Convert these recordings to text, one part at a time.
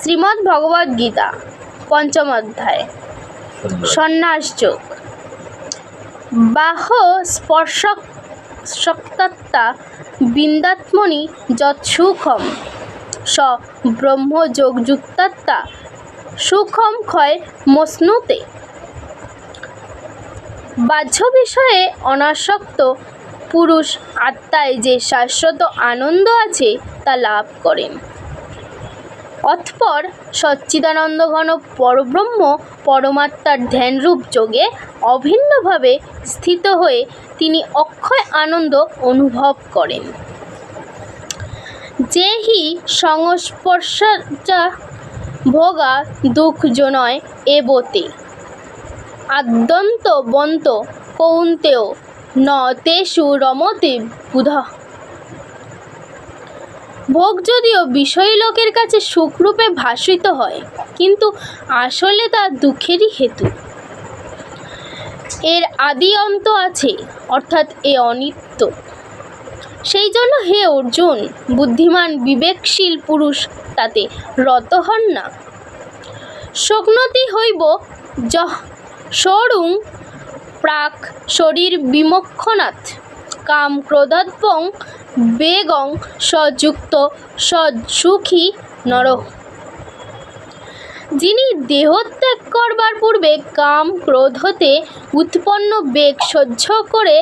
শ্রীমদ্ ভগবদ্ গীতা পঞ্চম অধ্যায়। সন্ন্যাস। যোগ। বাহ স্পর্শক শক্তাত্মা বিন্দাত্মনি যৎসুখম স ব্রহ্মযোগযুক্তাত্মা সুখম ক্ষয় মশ্নুতে বাহ্য বিষয়ে অনাসক্ত পুরুষ আত্মায় যে শাশ্বত আনন্দ আছে তা লাভ করেন। অতঃপর সচ্চিদানন্দ ঘন পরব্রহ্ম পরমাত্মার ধ্যানরূপ যোগে অভিন্নভাবে স্থিত হয়ে তিনি অক্ষয় আনন্দ অনুভব করেন। যে হি সংস্পর্শা ভোগা দুঃখজনয় এবতে, আদ্যন্ত বন্ত কৌন্তেয় ন তেষু রমতে বুধ। ভোগ যদিও বিষয়ী লোকের কাছে সুখরূপে ভাসিত হয়, কিন্তু আসলে তা দুঃখেরই হেতু। এর আদি অন্ত আছে, অর্থাৎ এ অনিত্য। সেই জন্য হে অর্জুন, বুদ্ধিমান বিবেকশীল পুরুষ, তাতে রত হন না। শোকনতি হইব, যহ, সরুং প্রাক শরীর বিমক্ষণাৎ, কাম ক্রোধাৎপং বেগং সযুক্ত সৎসুখী নর। যিনি দেহত্যাগ করবার পূর্বে কাম ক্রোধ হতে উৎপন্ন বেগ সহ্য করে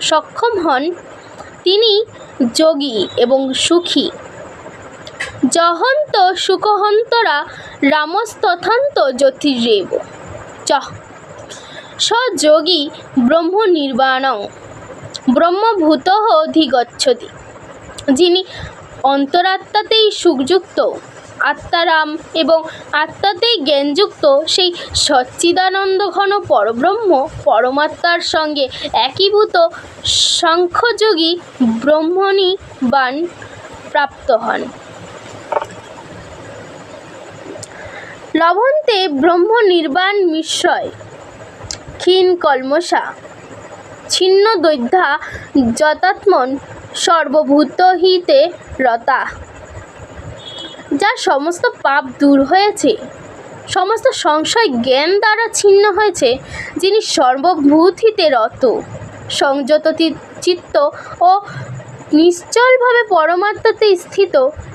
সক্ষম হন, তিনি যোগী এবং সুখী। জহন্ত সুখহন্তরা রামস্তথান্ত জ্যোতির্রেব চ সযোগী ব্রহ্ম নির্বাণং ব্রহ্মভূত অধিগচ্ছতি, যিনি অন্তরাত্মাতেই সুখযুক্ত, আত্মারাম এবং আত্মাতেই জ্ঞানযুক্ত, সেই সচ্চিদানন্দ ঘন পরব্রহ্ম পরমাত্মার সঙ্গে একীভূত সাংখ্যযোগী ব্রহ্মণী বান প্রাপ্ত হন। লবন্তে ব্রহ্ম নির্বাণ মিশ্রয় ক্ষীণ কলমসা ছিন্ন দৈধ্যা যতাত্মন সর্বভূত হিতে রতা। যার সমস্ত পাপ দূর হয়েছে, সমস্ত সংশয় জ্ঞান দ্বারা ছিন্ন হয়েছে, যিনি সর্বভূতিতে রত। সংযত চিত্ত ও নিশ্চলভাবে পরমাত্মাতে স্থিত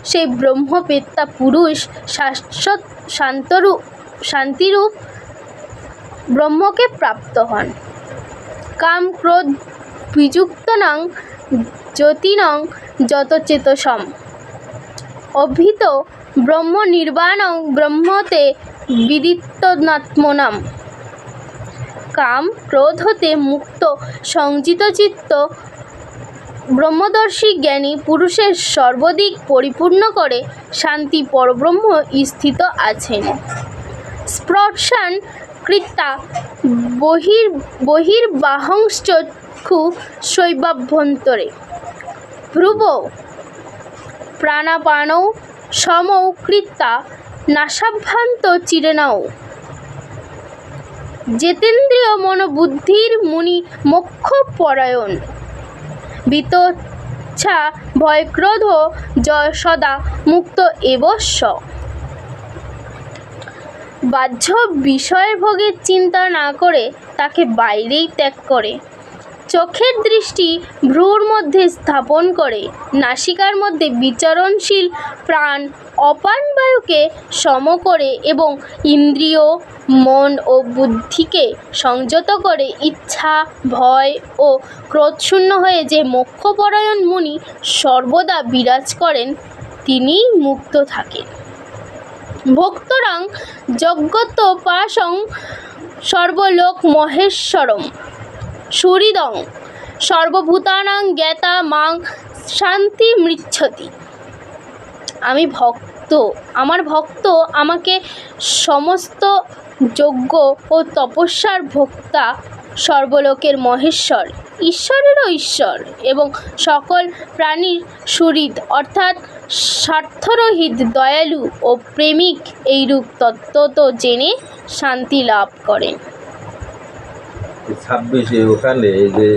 সেই ব্রহ্মবেত্তা পুরুষ শাশ্বত শান্তরূপ, শান্তিরূপ ব্রহ্মকে প্রাপ্ত হন। কাম ক্রোধ বিযুক্তনং জ্যোতিনং যত চেতসম অভিত ব্রহ্ম নির্বাণং ব্রহ্মতে বিদিত্তনাত্মনাম। কাম ক্রোধ হতে মুক্ত সংজিত চিত্ত ব্রহ্মদর্শী জ্ঞানী পুরুষের সর্বদিক পরিপূর্ণ করে শান্তি পরব্রহ্ম স্থিত আছেন। স্পর্শান কৃত্তা বহির বহির্বাহংশ্চক্ষু শৈবাভ্যন্তরে। ভ্রুব প্রাণাপানৌ সমৌ কৃত্তা নাসাভ্রান্ত চিরেনাও জেতেন্দ্রিয় মনোবুদ্ধির মুনি মোক্ষ পরায়ণ বিতচ্ছা ভয়ক্রোধ জয় সদা মুক্ত এবস্য বাহ্য বিষয়ের ভোগের চিন্তা না করে তাকে বাইরেই ত্যাগ করে। চোখের দৃষ্টি ভ্রুর মধ্যে স্থাপন করে, নাসিকার মধ্যে বিচরণশীল প্রাণ অপান বায়ুকে সম করে এবং ইন্দ্রিয়, মন ও বুদ্ধিকে সংযত করে ইচ্ছা, ভয় ও ক্রোধশূন্য হয়ে যে মোক্ষপরায়ণ মুনি সর্বদা বিরাজ করেন, তিনিই মুক্ত থাকেন। ভক্তরাং যজ্ঞতোপাসং সর্বলোক মহেশ্বরম। সুহৃদং, সর্বভূতানাং জ্ঞাতা মাং শান্তি মৃচ্ছতি। আমি ভক্ত, আমার ভক্ত আমাকে সমস্ত যজ্ঞ ও তপস্যার ভোক্তা সর্বলোকের মহেশ্বর। ঈশ্বরেরও ঈশ্বর এবং সকল প্রাণীর সুহৃদ, অর্থাৎ স্বার্থরহিত, দয়ালু ও প্রেমিক এইরূপ তত্ত্ব তো জেনে শান্তি লাভ করেন। ছাব্বিশে ওখানে যে